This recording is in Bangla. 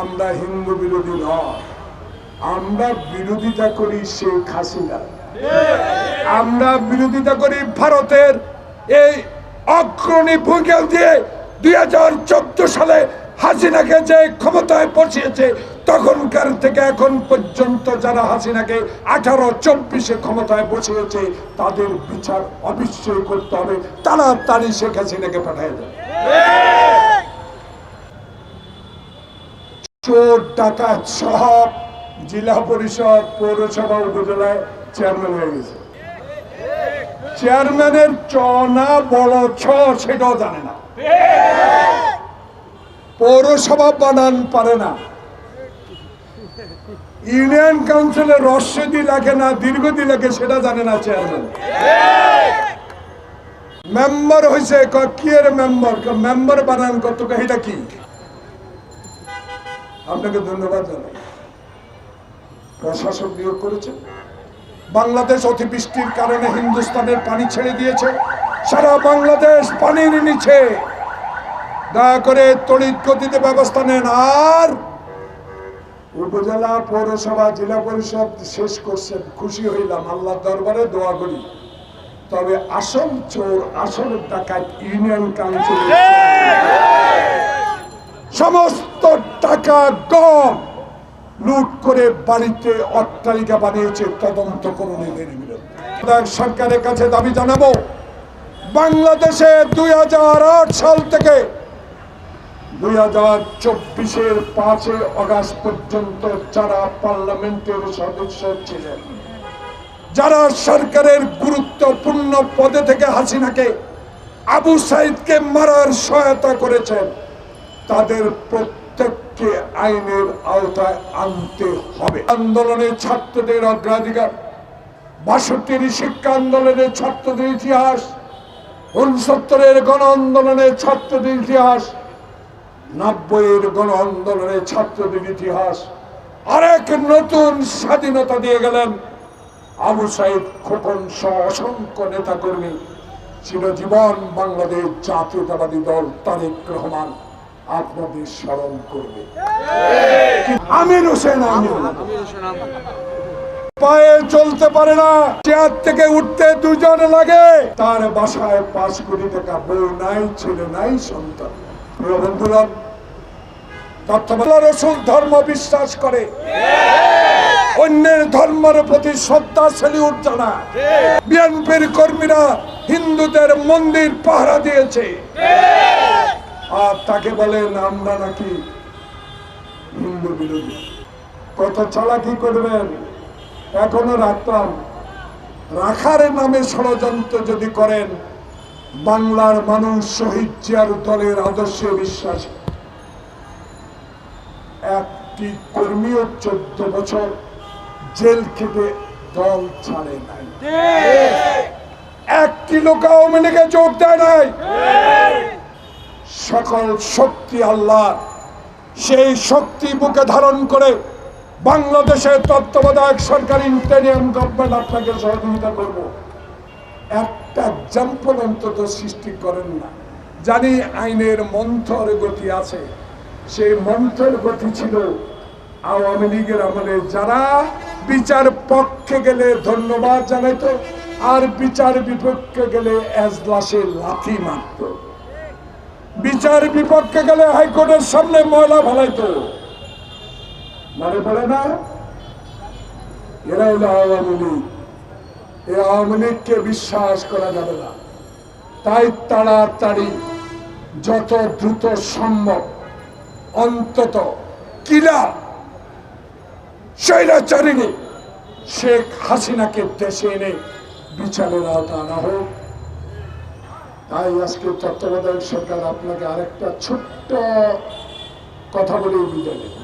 আমরা হিন্দু বিরোধী নয়। আমরা বিরোধিতা করি শেখ হাসিনা। আমরা বিরোধিতা করি ভারতের এই অগ্রণী ভূমিকা দিয়ে দুই হাজার চোদ্দ সালে হাসিনাকে যে ক্ষমতায় বসিয়েছে, তখনকার থেকে এখন পর্যন্ত যারা হাসিনাকে আঠারো, চব্বিশে ক্ষমতায় বসিয়েছে, তাদের বিচার অবশ্যই করতে হবে। তাড়াতাড়ি শেখ হাসিনাকে পাঠিয়ে দেয় চোর ডাকাত সব জেলা পরিষদ পৌরসভা উপজেলায় চেয়ারম্যান হয়ে গেছে। চেয়ারম্যানের চ না বড় ছ সেটাও জানে না। পৌরসভা বানান পারে না। ইউনিয়ন কাউন্সিলে রস্যদি লাগে না দীর্ঘদি লাগে সেটা জানে না চেয়ারম্যান। মেম্বার হয়েছে কি এর মেম্বার? মেম্বার বানান কত এটা কি? আপনাকে ধন্যবাদ জানাই। প্রশাসক নিয়োগ করেছে। বাংলাদেশ অতিবৃষ্টির কারণে হিন্দুস্তানের পানি ছেড়ে দিয়েছে। সারা বাংলাদেশ পানির নিচে। দয়া করে তড়িৎ গতিতে ব্যবস্থা নেন আর উপজেলা পৌরসভা, জেলা পরিষদ শেষ করছেন। খুশি হইলাম আল্লাহ দরবারে দোয়া করি। তবে আসল চোর, আসল ডাকাত ইউনিয়ন কাউন্সিল। সমস্ত টাকা গম লুট করে বাড়িতে অট্টালিকা বানিয়েছে তদন্ত করুন সরকারের কাছে দাবি জানাব, বাংলাদেশে দুই হাজার আট সাল থেকে দুই হাজার চব্বিশের পাঁচই অগাস্ট পর্যন্ত যারা পার্লামেন্টের সদস্য ছিলেন, যারা সরকারের গুরুত্বপূর্ণ পদে থেকে হাসিনাকে আবু সাইদকে মারার সহায়তা করেছেন তাদের প্রত্যেককে আইনের আওতায় আনতে হবে। আন্দোলনে ছাত্রদের অগ্রাধিকার বাষট্টির শিক্ষা আন্দোলনের ছাত্রদের ইতিহাস, উনসত্তরের গণ আন্দোলনের ছাত্রদের ইতিহাস, নব্বইয়ের গণ আন্দোলনের ছাত্রদের ইতিহাস। আরেক নতুন স্বাধীনতা দিয়ে গেলেন আবু সাইদ খোকন সহ অসংখ্য নেতাকর্মী। চিরজীবন বাংলাদেশ জাতীয়তাবাদী দল তারেক রহমান। আপনাদের স্মরণ করবে। আমির হোসেন পায়ে চলতে পারে না চেয়ার থেকে উঠতে দুজন লাগে। তার বাসায় পাঁচ কোটি টাকা বউ নাই ছেলে নাই সন্তান বন্ধুরা রসুল ধর্ম বিশ্বাস করে। অন্যের ধর্মের প্রতি শ্রদ্ধা সেলিউট জানা বিএনপির কর্মীরা হিন্দুদের মন্দির পাহারা দিয়েছে। আর তাকে বলেন আমরা নাকি হিন্দু বিরোধী। কত চালাকি করবেন? এখনও রাখতাম। রাখার নামে ষড়যন্ত্র যদি করেন বাংলার মানুষ শহীদ জিয়ার দলের আদর্শে বিশ্বাসী। একটি কর্মীও চোদ্দ বছর জেল খেটে দল ছাড়ে নাই। একটি লোক আওয়ামী লীগে যোগ দেয় নাই। সকল শক্তি আল্লাহ সেই শক্তি বুকে ধারণ করে বাংলাদেশের তত্ত্বাবধায়ক সরকার ইন্টারিয়াম গভর্নমেন্ট আপনাকে সহযোগিতা করব। একটা এক্সাম্পল অন্তত সৃষ্টি করেন না। জানি আইনের মন্থর গতি আছে। সেই মন্থর গতি ছিল আওয়ামী লীগের আমলে যারা বিচার পক্ষে গেলে ধন্যবাদ জানাইতো, আর বিচার বিপক্ষে গেলে এজলাসে লাথি মারত। বিচার বিপক্ষে গেলে হাইকোর্টের সামনে ময়লা ফেলাইতো। মনে পড়ে না? এরা হলো আওয়ামী লীগ। এই আওয়ামী লীগকে বিশ্বাস করা যাবে না। তাই তাড়াতাড়ি যত দ্রুত সম্ভব, অন্তত কিলা স্বৈরাচারিণী শেখ হাসিনাকে দেশে এনে বিচারের আওতা আনা হোক। তাই আজকে তত্ত্বাবধায়ক সরকার আপনাকে আরেকটা ছোট্ট কথা বলে বিদায় নেব।